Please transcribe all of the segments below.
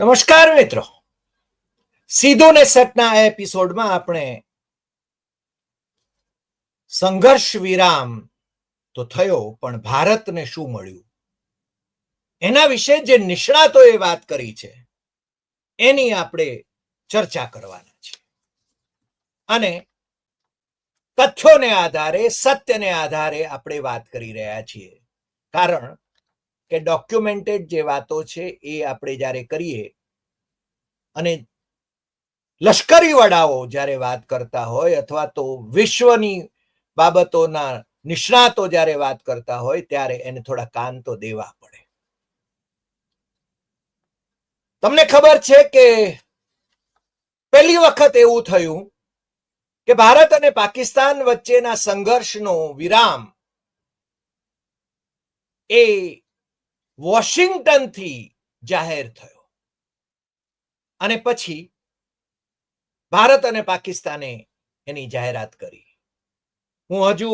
નમસ્કાર મિત્રો. સીધું ને સટના એપિસોડમાં આપણે સંઘર્ષ વિરામ તો થયો, પણ ભારતને શું મળ્યું? એના વિશે જે નિષ્ણાતોએ વાત કરી છે, એની આપણે ચર્ચા કરવાના છે. અને તથ્યોને આધારે, સત્યને આધારે આપણે વાત કરી રહ્યા છીએ. કારણ કે ડોક્યુમેન્ટેડ જે વાતો છે એ આપણે જ્યારે કરીએ અને લશ્કરી વડાઓ જ્યારે વાત કરતા હોય અથવા તો વિશ્વની બાબતોના નિષ્ણાતો જ્યારે વાત કરતા હોય ત્યારે એને થોડા કાન તો દેવા પડે. તમને ખબર છે કે પહેલી વખત એવું થયું કે ભારત અને પાકિસ્તાન વચ્ચેના સંઘર્ષનો વિરામ એ વોશિંગ્ટનથી જાહેર થયો. અને પછી ભારત અને પાકિસ્તાને એની જાહેરાત કરી. હું હજુ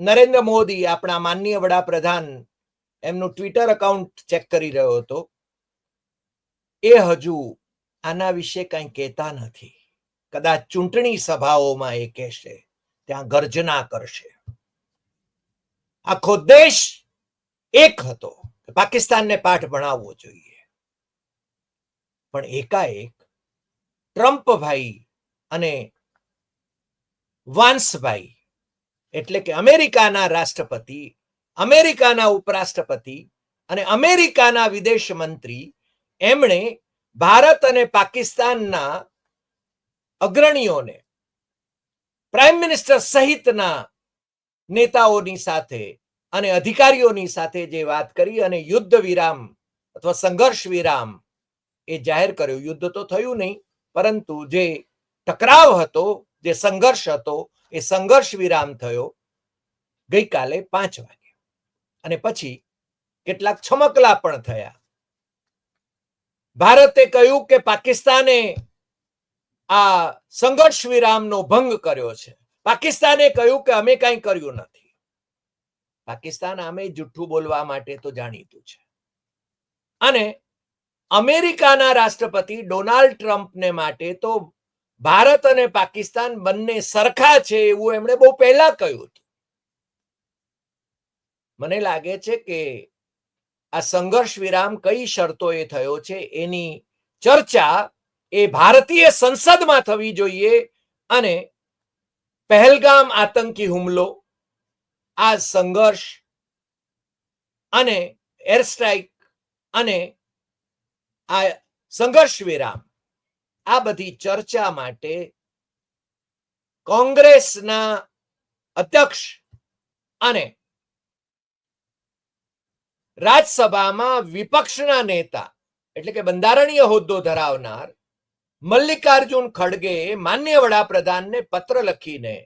નરેન્દ્ર મોદી, આપણા માનનીય વડાપ્રધાન, એમનું ટ્વિટર અકાઉન્ટ ચેક કરી રહ્યો હતો. એ હજુ આના વિશે કંઈ કહેતા નથી. કદાચ ચૂંટણી સભાઓમાં એ કહેશે, ત્યાં ગર્જના કરશે. આખો દેશ એક હતો. પાકિસ્તાનને પાઠ ભણાવવો જોઈએ. પણ એકાએક ટ્રમ્પભાઈ અને વાંસભાઈ એટલે કે અમેરિકાના રાષ્ટ્રપતિ, અમેરિકાના ઉપરાષ્ટ્રપતિ અને અમેરિકાના વિદેશ મંત્રી, એમણે ભારત અને પાકિસ્તાનના અગ્રણીઓને, પ્રાઇમ મિનિસ્ટર સહિતના નેતાઓની સાથે અને અધિકારીઓની સાથે જે વાત કરી અને યુદ્ધ વિરામ અથવા સંઘર્ષ વિરામ એ જાહેર કર્યો. યુદ્ધ તો થયું નહીં, પરંતુ જે ટકરાવ હતો, જે સંઘર્ષ હતો, એ સંઘર્ષ વિરામ થયો ગઈકાલે પાંચ વાગે. અને પછી કેટલાક છમકલા પણ થયા. ભારતે કહ્યું કે પાકિસ્તાને આ સંઘર્ષ વિરામનો ભંગ કર્યો છે. પાકિસ્તાને કહ્યું કે અમે કાંઈ કર્યું નથી. પાકિસ્તાન આમે જુઠ્ઠું બોલવા માટે તો જાણીતું છે. અને અમેરિકાના રાષ્ટ્રપતિ ડોનાલ્ડ ટ્રમ્પને માટે તો ભારત અને પાકિસ્તાન બંને સરખા છે એવું એમણે બહુ પહેલા કહ્યું હતું. મને લાગે છે કે આ સંઘર્ષ વિરામ કઈ શરતોએ થયો છે એની ચર્ચા એ ભારતીય સંસદમાં થવી જોઈએ અને પહેલગામ આતંકી હુમલો આ સંઘર્ષ અને એર સ્ટ્રાઇક અને આ સંઘર્ષ વિરામ, આ બધી ચર્ચા માટે કોંગ્રેસના અધ્યક્ષ અને રાજ્યસભામાં વિપક્ષના નેતા, એટલે કે બંધારણીય હોદ્દો ધરાવનાર મલ્લિકાર્જુન ખડગે માન્ય વડાપ્રધાનને પત્ર લખીને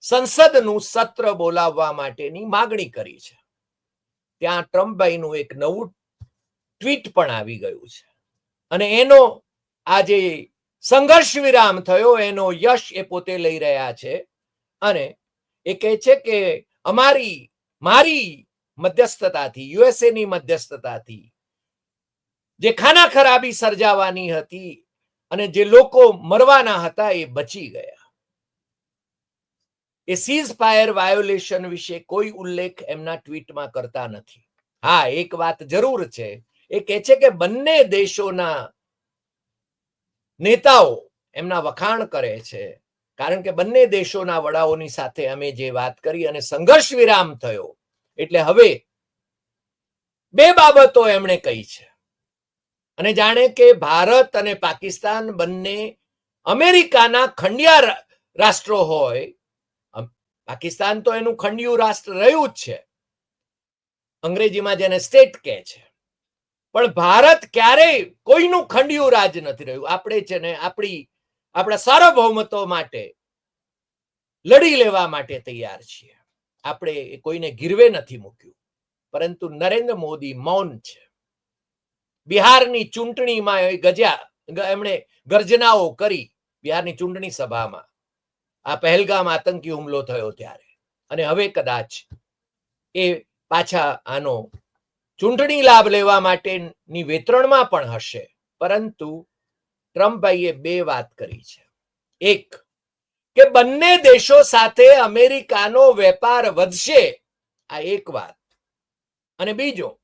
સંસદનું સત્ર બોલાવવા માટેની માગણી કરી છે. ત્યાં ટ્રમ્પભાઈનું એક નવું ટ્વીટ પણ આવી ગયું છે. અને એનો આ જે સંઘર્ષ વિરામ થયો, એનો યશ એ પોતે લઈ રહ્યા છે. અને એ કહે છે કે અમારી, મારી મધ્યસ્થતાથી, યુએસએની મધ્યસ્થતાથી જે ખાના ખરાબી સર્જાવાની હતી અને જે લોકો મરવાના હતા એ બચી ગયા. એ સીઝ ફાયર વાયોલેશન વિશે કોઈ ઉલ્લેખ એમના ટ્વીટમાં કરતા નથી. હા, એક વાત જરૂર છે. એ કહે છે કે બંને દેશોના નેતાઓ એમના વખાણ કરે છે. કારણ કે બંને દેશોના વડાઓની સાથે અમે જે વાત કરી અને સંઘર્ષ વિરામ થયો. એટલે હવે બે બાબતો એમણે કહી છે. અને જાણે કે ભારત અને પાકિસ્તાન બંને અમેરિકાના ખંડિયા રાષ્ટ્રો હોય પાકિસ્તાન તો એનું ખંડિયું રાષ્ટ્ર રહ્યું જ છે. અંગ્રેજીમાં જેને સ્ટેટ કહે છે. પણ ભારત ક્યારેય કોઈનું ખંડિયું રાજ નથી રહ્યું. આપણે છે ને આપણી, આપણા સાર્વભૌમત્વ માટે લડી લેવા માટે તૈયાર છીએ. આપણે કોઈને ગીરવે નથી મૂક્યું. પરંતુ નરેન્દ્ર મોદી મૌન છે. બિહારની ચૂંટણીમાં ગજ્યા એમણે ગર્જનાઓ કરી બિહારની ચૂંટણી સભામાં. આ પહેલગામ આતંકી હુમલો થયો ત્યારે. અને હવે કદાચ એ પાછા આનો ચૂંટણી લાભ લેવા માટેની વેતરણમાં પણ હશે. પરંતુ ટ્રમ્પભાઈએ બે વાત કરી છે. એક, કે બંને દેશો સાથે અમેરિકાનો વેપાર વધશે. આ એક વાત. અને બીજો,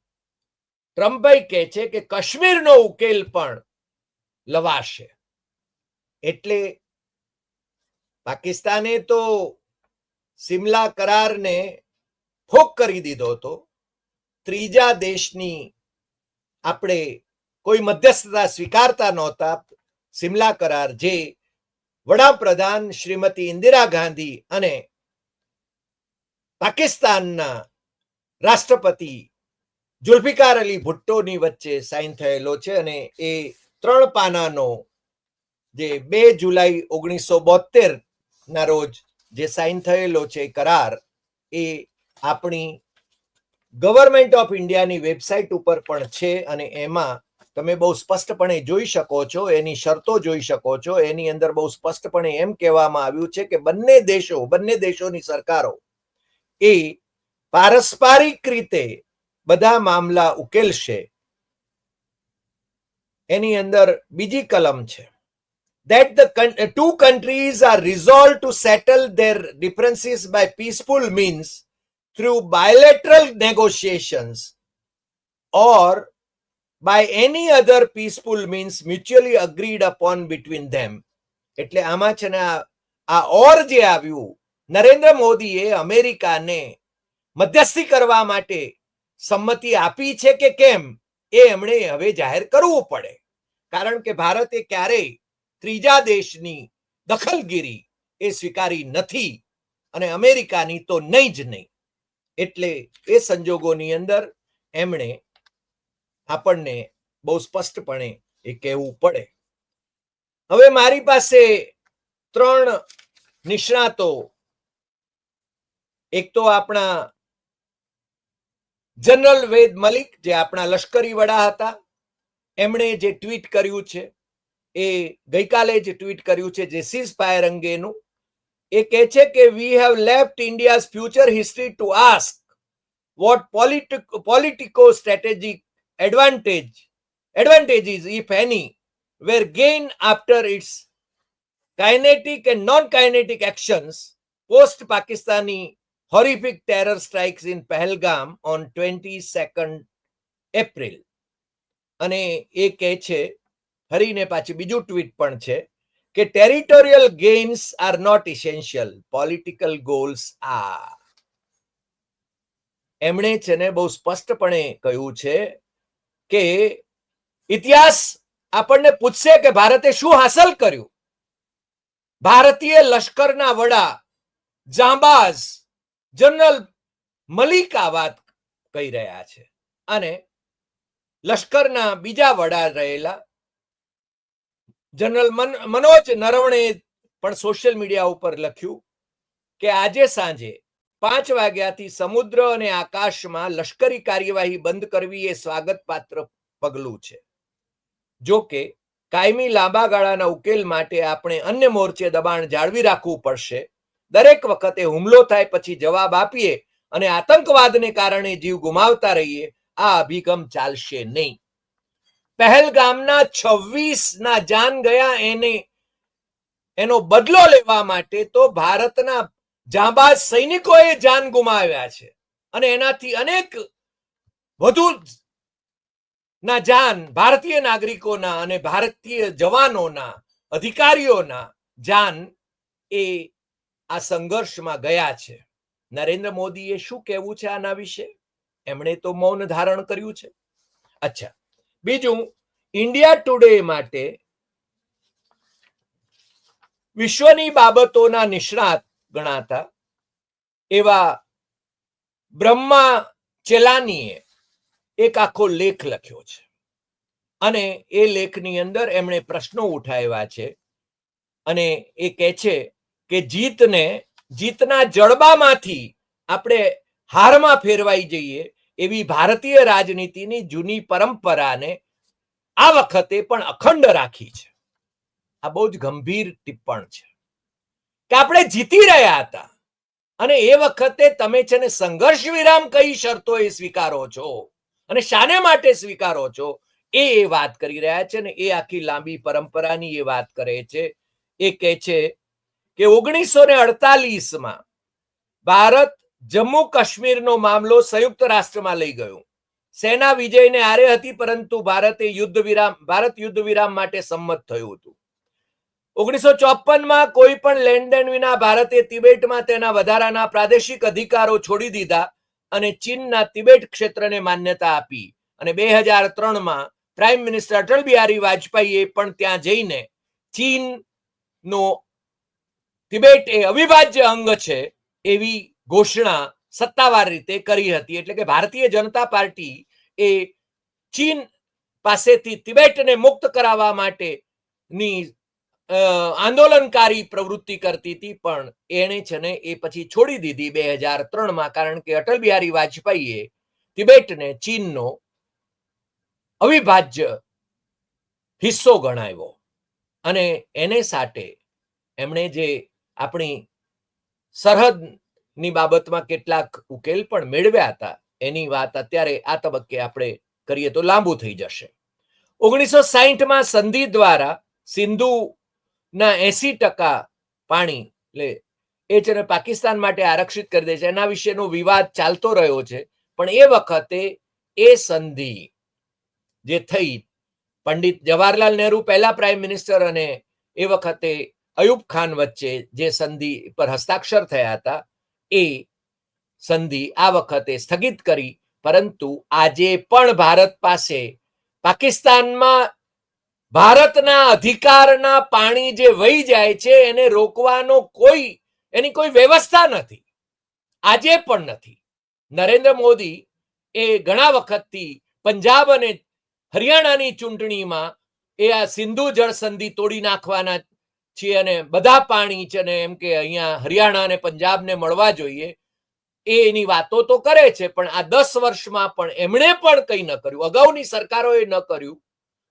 ટ્રમ્પભાઈ કહે છે કે કાશ્મીરનો ઉકેલ પણ લવાશે. એટલે પાકિસ્તાને તો સિમલા કરારને ફોક કરી દીધો હતો. ત્રીજા દેશની આપણે કોઈ મધ્યસ્થતા સ્વીકારતા નહોતા. સિમલા કરાર જે વડાપ્રધાન શ્રીમતી ઇન્દિરા ગાંધી અને પાકિસ્તાનના રાષ્ટ્રપતિ જુલ્ફિકાર અલી ભુટ્ટોની વચ્ચે સાઇન થયેલો છે અને એ ત્રણ પાનાનો જે બે જુલાઈ ઓગણીસો બોતેર ના રોજ જે સાઇન થયેલો છે કરાર, એ આપણી ગવર્મેન્ટ ઓફ ઇન્ડિયાની વેબસાઇટ ઉપર પણ છે અને એમાં તમે બહુ સ્પષ્ટપણે જોઈ શકો છો, એની શરતો જોઈ શકો છો, એની અંદર બહુ સ્પષ્ટપણે એમ કહેવામાં આવ્યું છે કે બંને દેશો, બંને દેશોની સરકારો એ પારસ્પરિક રીતે બધા મામલા ઉકેલશે. એની અંદર બીજી કલમ છે. That the uh, two countries are resolved to settle their differences by peaceful means through bilateral negotiations or by any other peaceful means mutually agreed upon between them એટલે આમાં છે ને આ ઓર જે આવ્યું નરેન્દ્ર મોદીએ અમેરિકાને મધ્યસ્થી કરવા માટે સંમતિ આપી છે કે કેમ એ એમણે હવે જાહેર કરવું પડે કારણ કે ભારતે ક્યારેય ત્રીજા દેશની દખલગીરી એ સ્વીકારી નથી અને અમેરિકાની તો નહીં જ નહીં. એટલે એ સંજોગોની અંદર એમણે આપણને બહુ સ્પષ્ટપણે એ કહેવું પડે. હવે મારી પાસે ત્રણ નિષ્ણાતો. એક તો આપણા જનરલ વેદ મલિક જે આપણા લશ્કરી વડા હતા. એમણે જે ટ્વીટ કર્યું છે એ ગઈકાલે જ ટ્વીટ કર્યું છે જે સીઝ ફાયર અંગેનું એ કહે છે કે we have left India's future history to ask what politico strategic advantage advantages if any were gain after its kinetic non kinetic actions post Pakistani horrific horrific terror strikes in Pahalgam on 22nd April. અને એ કહે છે ફરીને પાછી બીજું tweet પણ છે કે territorial gains are not essential political goals આ એમણે છે ને બહુ સ્પષ્ટપણે કહ્યું છે કે ઇતિહાસ આપણને પૂછશે કે ભારતે શું હાંસલ કર્યું? ભારતીય લશ્કરના વડા જાંબાઝ જનરલ મલિક આ વાત કહી રહ્યા છે. અને લશ્કરના બીજા વડા રહેલા જનરલ મન- મનોજ નરવણે પણ સોશિયલ મીડિયા ઉપર લખ્યું કે આજે સાંજે પાંચ વાગ્યાથી સમુદ્ર અને આકાશમાં લશ્કરી કાર્યવાહી બંધ કરવી એ સ્વાગત પાત્ર પગલું છે. જો કે, કાયમી લાંબા ગાળાના ઉકેલ માટે આપણે અન્ય મોરચે દબાણ જાળવી રાખવું પડશે. દરેક વખતે હુમલો થાય પછી જવાબ આપીએ અને આતંકવાદને કારણે જીવ ગુમાવતા રહીએ, આ અભિગમ ચાલશે નહીં. પહેલગામના છવ્વીસ ના જાન ગયા એને, એનો બદલો લેવા માટે તો ભારતના જાંબાજ સૈનિકોએ જાન ગુમાવ્યા છે. અને એનાથી અનેક વધુ ના જાન ભારતીય નાગરિકોના અને ભારતીય જવાનોના, અધિકારીઓના જાન એ આ સંઘર્ષમાં ગયા છે. નરેન્દ્ર મોદીએ શું કહેવું છે આના વિશે? એમણે તો મૌન ધારણ કર્યું છે. અચ્છા. બીજું ઇન્ડિયા ટુડે માટે વિશ્વની બાબતોના નિષ્ણાત ગણાતા એવા બ્રહ્મા ચેલાનીએ એક આખો લેખ લખ્યો છે. અને એ લેખની અંદર એમણે પ્રશ્નો ઉઠાવ્યા છે અને એ કહે છે કે જીતને, જીતના જડબામાંથી આપણે હારમાં ફેરવાઈ જઈએ એવી ભારતીય રાજનીતિની જૂની પરંપરાને આ વખતે પણ અખંડ રાખી છે. આ બહુ જ ગંભીર ટિપ્પણ છે કે આપણે જીતી રહ્યા હતા અને એ વખતે તમે છે ને સંઘર્ષ વિરામ કઈ શરતો એ સ્વીકારો છો અને શાને માટે સ્વીકારો છો એ એ વાત કરી રહ્યા છે ને એ આખી લાંબી પરંપરાની એ વાત કરે છે. એ કહે છે કે ઓગણીસો ને અડતાલીસમાં ભારત જમ્મુ કાશ્મીરનો મામલો સંયુક્ત રાષ્ટ્રમાં લઈ ગયો. સેના વિજયને આરે હતી, પરંતુ ભારતે યુદ્ધ વિરામ, ભારત યુદ્ધ વિરામ માટે સંમત થયું હતું. ઓગણીસો ચોપનમાં કોઈ પણ લેણદેણ વિના ભારતે તિબેટમાં તેના વધારાના પ્રાદેશિક અધિકારો છોડી દીધા અને ચીનના તિબેટ ક્ષેત્રને માન્યતા આપી. અને બે હજાર ત્રણમાં પ્રાઇમ મિનિસ્ટર અટલ બિહારી વાજપેયીએ પણ ત્યાં જઈને ચીનનો તિબેટ એ અવિભાજ્ય અંગ છે એવી ઘોષણા સત્તાવાર રીતે કરી હતી. એટલે કે ભારતીય જનતા પાર્ટી એ ચીન પાસેથી તિબેટને મુક્ત કરાવવા માટેની આંદોલનકારી પ્રવૃત્તિ કરતી હતી. પણ એણે છે ને એ પછી છોડી દીધી બે હજાર ત્રણમાં, કારણ કે અટલ બિહારી વાજપેયીએ તિબેટને ચીનનો અવિભાજ્ય હિસ્સો ગણાવ્યો. અને એને સાથે એમણે જે આપણી સરહદની બાબતમાં કેટલાક ઉકેલ પણ મેળવ્યા હતા. એની વાત અત્યારે આ તબક્કે આપણે કરીએ તો લાંબુ થઈ જશે. ઓગણીસો સાહીઠમાં સંધિ દ્વારા સિંધુ ના એસી ટકા પાણી લે એ છે પાકિસ્તાન માટે આરક્ષિત કરી દે છે. એના વિશેનો વિવાદ ચાલતો રહ્યો છે. પણ એ વખતે એ સંધિ જે થઈ, પંડિત જવાહરલાલ નહેરુ પહેલા પ્રાઇમ મિનિસ્ટર અને એ વખતે અયુબ ખાન વચ્ચે જે સંધિ પર હસ્તાક્ષર થયા હતા એ સંધિ આ વખતે સ્થગિત કરી, પરંતુ આજે પણ ભારત પાસે પાકિસ્તાનમાં ભારતના અધિકારના પાણી જે વહી જાય છે, એને રોકવાનો કોઈ, એની કોઈ વ્યવસ્થા નથી. આજે પણ નથી. નરેન્દ્ર મોદી એ ઘણા વખતથી પંજાબ અને હરિયાણાની ચૂંટણીમાં એ આ સિંધુ જળ સંધિ તોડી નાખવાના છીએ અને બધા પાણી છે ને એમ કે અહીંયા હરિયાણા અને પંજાબને મળવા જોઈએ, એ એની વાતો તો કરે છે, પણ આ દસ વર્ષમાં પણ એમણે પણ કંઈ ન કર્યું. અગાઉની સરકારોએ ન કર્યું.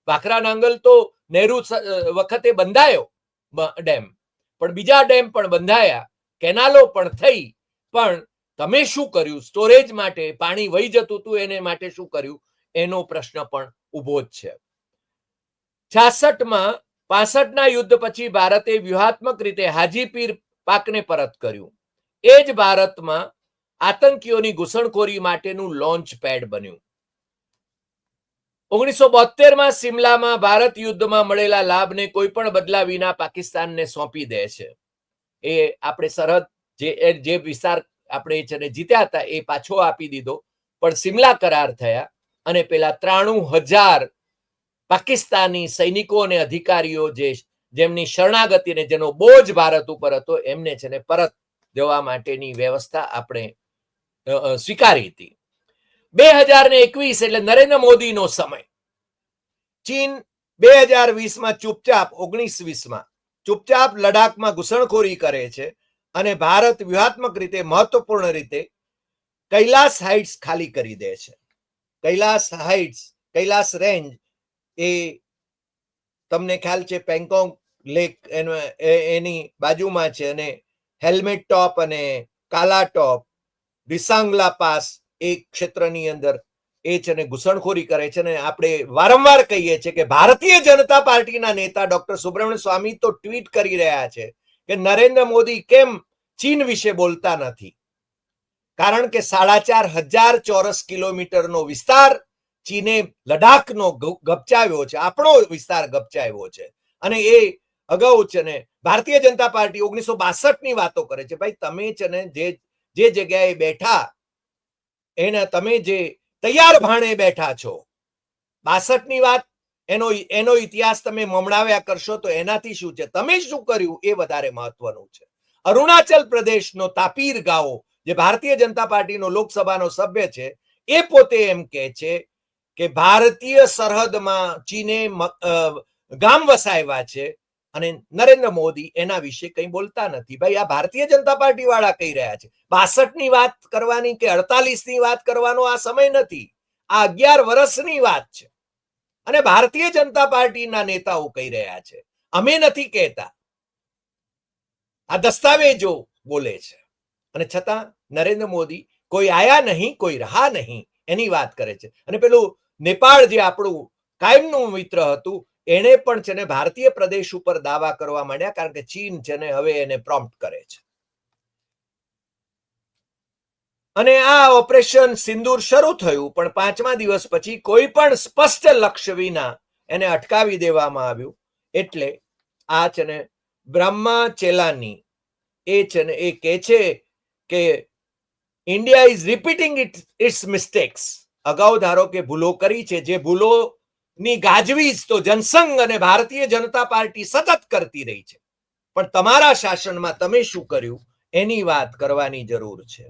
ભાખરા નાંગલ તો નહેરુ વખતે બંધાયો ડેમ. પણ બીજા ડેમ પણ બંધાયા, કેનાલો પણ થઈ. પણ તમે શું કર્યું? સ્ટોરેજ માટે પાણી વહી જતું હતું, એને માટે શું કર્યું? એનો પ્રશ્ન પણ ઊભો જ છે. છાસઠમાં પાસઠના યુદ્ધ પછી ભારતે વ્યૂહાત્મક રીતે હાજીપીર પાકને પરત કર્યું. એ જ ભારતમાં આતંકીઓની ઘૂસણખોરી માટેનું લોન્ચ પેડ બન્યું. ઓગણીસો બોતેરમાં સિમલામાં ભારત યુદ્ધમાં મળેલા લાભને કોઈ પણ બદલા વિના પાકિસ્તાનને સોંપી દે છે. એ આપણે સરહદ જે જે વિસ્તાર આપણે છે જીત્યા હતા એ પાછો આપી દીધો. પણ સિમલા કરાર થયા અને પેલા ત્રાણું હજાર પાકિસ્તાની સૈનિકો અને અધિકારીઓ જે જેમની શરણાગતિ ને જેનો બોજ ભારત ઉપર હતો, એમને છે ને પરત જવા માટેની વ્યવસ્થા આપણે સ્વીકારી હતી. બે હજાર ને એકવીસ એટલે નરેન્દ્ર મોદીનો સમય. ચીન બે હજાર વીસમાં ચૂપચાપ, ઓગણીસ વીસમાં ચૂપચાપ લડાખમાં ઘૂસણખોરી કરે છે અને ભારત વ્યૂહાત્મક રીતે, મહત્વપૂર્ણ રીતે કૈલાસ હાઇટ્સ ખાલી કરી દે છે. કૈલાસ હાઇટ્સ, કૈલાસ રેન્જ એ તમને ખ્યાલ છે પેંગોંગ લેક એની બાજુમાં છે અને હેલ્મેટ ટોપ અને કાલા ટોપ, રિસાંગલા પાસ એ ક્ષેત્રની અંદર એ છે ને ઘૂસણખોરી કરે છે ને આપણે વારંવાર કહીએ છીએ કે ભારતીય જનતા પાર્ટીના નેતા ડોક્ટર સુબ્રમણ્ય સ્વામી તો ટ્વીટ કરી રહ્યા છે કે નરેન્દ્ર મોદી કેમ ચીન વિશે બોલતા નથી? કારણ કે સાડા ચાર હજાર ચોરસ કિલોમીટરનો વિસ્તાર ચીને લડાખનો ગપચાવ્યો છે, આપણો વિસ્તાર ગપચાવ્યો છે. અને એ અગાઉ છે ને, ભારતીય જનતા પાર્ટી ઓગણીસો ની વાતો કરે છે, ભાઈ, તમે છે ને જે જે જગ્યાએ બેઠા, એના તમે જે તૈયાર ભાણે બેઠા છો ની વાત, એનો એનો ઇતિહાસ તમે મમણાવ્યા કરશો તો એનાથી શું છે? તમે શું કર્યું? એ વધારે મહત્વનું છે. અરુણાચલ પ્રદેશનો તાપીર ગાઓ જે ભારતીય જનતા પાર્ટીનો લોકસભાનો સભ્ય છે, એ પોતે એમ કહે છે કે ભારતીય સરહદમાં ચીને ગામ વસાવ્યા છે અને નરેન્દ્ર મોદી એના વિશે કંઈ બોલતા નથી. ભાઈ, આ ભારતીય જનતા પાર્ટી વાળા કહી રહ્યા છે. બાસઠની વાત કરવાની કે અડતાલીસની વાત કરવાનો આ સમય નથી. આ અગિયાર વર્ષની વાત છે. અને ભારતીય જનતા પાર્ટીના નેતાઓ કહી રહ્યા છે. અમે નથી કહેતા. આ દસ્તાવેજો બોલે છે. અને છતાં નરેન્દ્ર મોદી કોઈ આયા નહીં, કોઈ રહા નહીં એની વાત કરે છે. અને પેલું નેપાળ જે આપણું કાયમનું મિત્ર હતું, એણે પણ છે ને ભારતીય પ્રદેશ ઉપર દાવા કરવા માંડ્યા કારણ કે ચીન છે ને હવે એને પ્રોમ્પ્ટ કરે છે. અને આ ઓપરેશન સિંદૂર શરૂ થયું, પણ પાંચમા દિવસ પછી કોઈ પણ સ્પષ્ટ લક્ષ્ય વિના એને અટકાવી દેવામાં આવ્યું. એટલે આ છે ને બ્રહ્મા ચેલાની એ છે ને એ કહે છે કે India is repeating it its mistakes અગાઉ ધારો કે ભૂલો કરી છે જે ભૂલોની ગાજવીજ તો જનસંઘ અને ભારતીય જનતા પાર્ટી સતત કરતી રહી છે પણ તમારા શાસનમાં તમે શું કર્યું એની વાત કરવાની જરૂર છે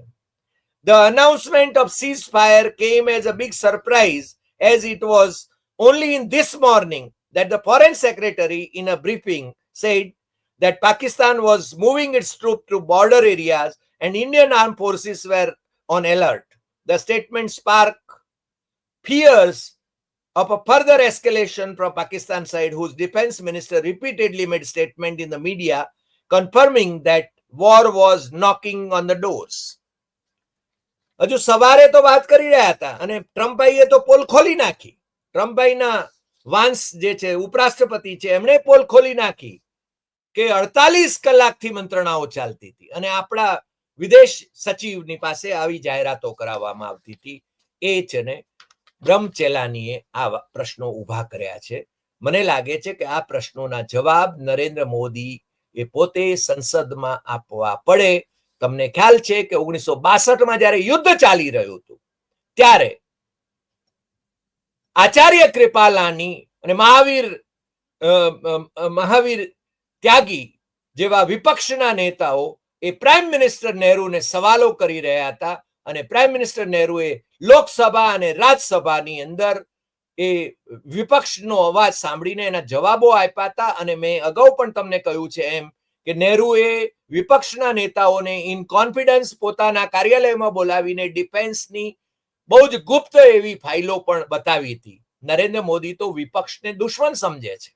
The announcement of ceasefire came as a big surprise as it was only in this morning that the foreign secretary in a briefing said that Pakistan was moving its troops to border areas and Indian armed forces were on alert. The statement sparked fears of a further escalation from Pakistan side, whose defense minister repeatedly made statement in the media confirming that war was knocking on the doors. હજુ સવારે તો વાત કરી રહ્યા હતા અને ટ્રમ્પભાઈએ તો pole ખોલી નાખી ટ્રમ્પભાઈના વાંસ જે છે ઉપરાષ્ટ્રપતિ છે એમણે પોલ ખોલી નાખી કે અડતાલીસ કલાકથી મંત્રણાઓ ચાલતી હતી અને આપણા વિદેશ સચિવની પાસે આવી જાહેરાતો કરાવવામાં આવતી હતી એ છે ને બ્રહ્મચેલાનીએ આ પ્રશ્નો ઊભા કર્યા છે. મને લાગે છે કે આ પ્રશ્નોના જવાબ નરેન્દ્ર મોદી એ પોતે સંસદમાં આપવા પડે. તમને ખ્યાલ છે કે ઓગણીસો બાસઠમાં જ્યારે યુદ્ધ ચાલી રહ્યું હતું, ત્યારે આચાર્ય કૃપાલાની અને મહાવીર મહાવીર ત્યાગી જેવા વિપક્ષના નેતાઓ એ પ્રાઇમ મિનિસ્ટર નહેરુને સવાલો કરી રહ્યા હતા અને પ્રાઇમ મિનિસ્ટર નહેરુએ લોકસભા અને રાજ્યસભાની અંદર એ વિપક્ષનો અવાજ સાંભળીને એના જવાબો આપ્યા હતા. અને મેં અગાઉ પણ તમને કહ્યું છે એમ કે નહેરુએ વિપક્ષના નેતાઓને ઇન કોન્ફિડન્સ પોતાના કાર્યાલયમાં બોલાવીને ડિફેન્સની બહુ જ ગુપ્ત એવી ફાઇલો પણ બતાવી હતી. નરેન્દ્ર મોદી તો વિપક્ષને દુશ્મન સમજે છે.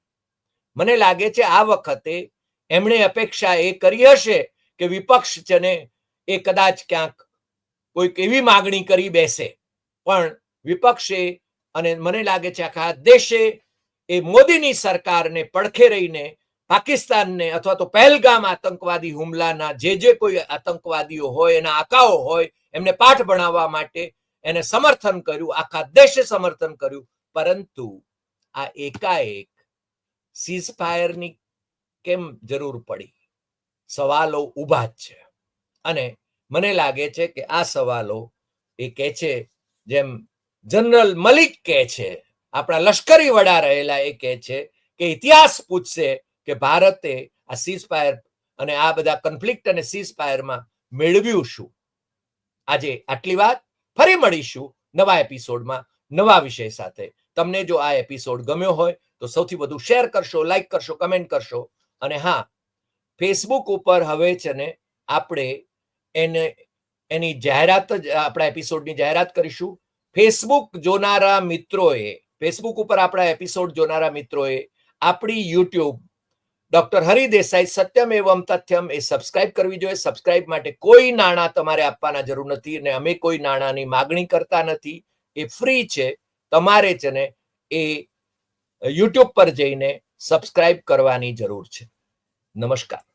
મને લાગે છે આ વખતે એમણે અપેક્ષા એ કરી હશે કે વિપક્ષ છે એ કદાચ ક્યાંક કોઈક એવી માગણી કરી બેસે. પણ વિપક્ષે અને મને લાગે છે આખા દેશે એ મોદીની સરકારને પડખે રહીને પાકિસ્તાનને અથવા તો પહેલગામ આતંકવાદી હુમલાના જે જે કોઈ આતંકવાદીઓ હોય, એના આકાઓ હોય, એમને પાઠ ભણાવવા માટે એને સમર્થન કર્યું, આખા દેશે સમર્થન કર્યું. પરંતુ આ એકાએક સીઝ ફાયરની કેમ જરૂર પડી? સવાલો ઊભા જ છે. અને મને લાગે છે કે આ સવાલો એ કહે છે, જેમ જનરલ મલિક કહે છે, આપણા લશ્કરી વડા રહેલા એ કહે છે કે ઇતિહાસ પૂછશે કે ભારતે આ સીઝ ફાયર અને આ બધા કન્ફ્લિક્ટ અને સીઝ ફાયરમાં મેળવ્યું શું? આજે આટલી વાત, ફરી મળીશું નવા એપિસોડમાં નવા વિષય સાથે. તમને જો આ એપિસોડ ગમ્યો હોય તો સૌથી વધુ શેર કરશો લાઈક કરશો કમેન્ટ કરશો. અને હા ફેસબુક ઉપર હવે છે ને આપણે એને, એની જાહેરાત જ, આપણા એપિસોડની જાહેરાત કરીશું. ફેસબુક જોનારા મિત્રોએ ફેસબુક ઉપર આપણા એપિસોડ જોનારા મિત્રોએ આપણી યુટ્યુબ ડોક્ટર હરિદેસાઈ સત્યમ એવમ તથ્યમ એ સબસ્ક્રાઇબ કરવી જોઈએ. સબસ્ક્રાઇબ માટે કોઈ નાણાં તમારે આપવાના જરૂર નથી અને અમે કોઈ નાણાંની માગણી કરતા નથી. એ ફ્રી છે. તમારે છે ને એ યુટ્યુબ પર જઈને સબસ્ક્રાઇબ કરવાની જરૂર છે. નમસ્કાર.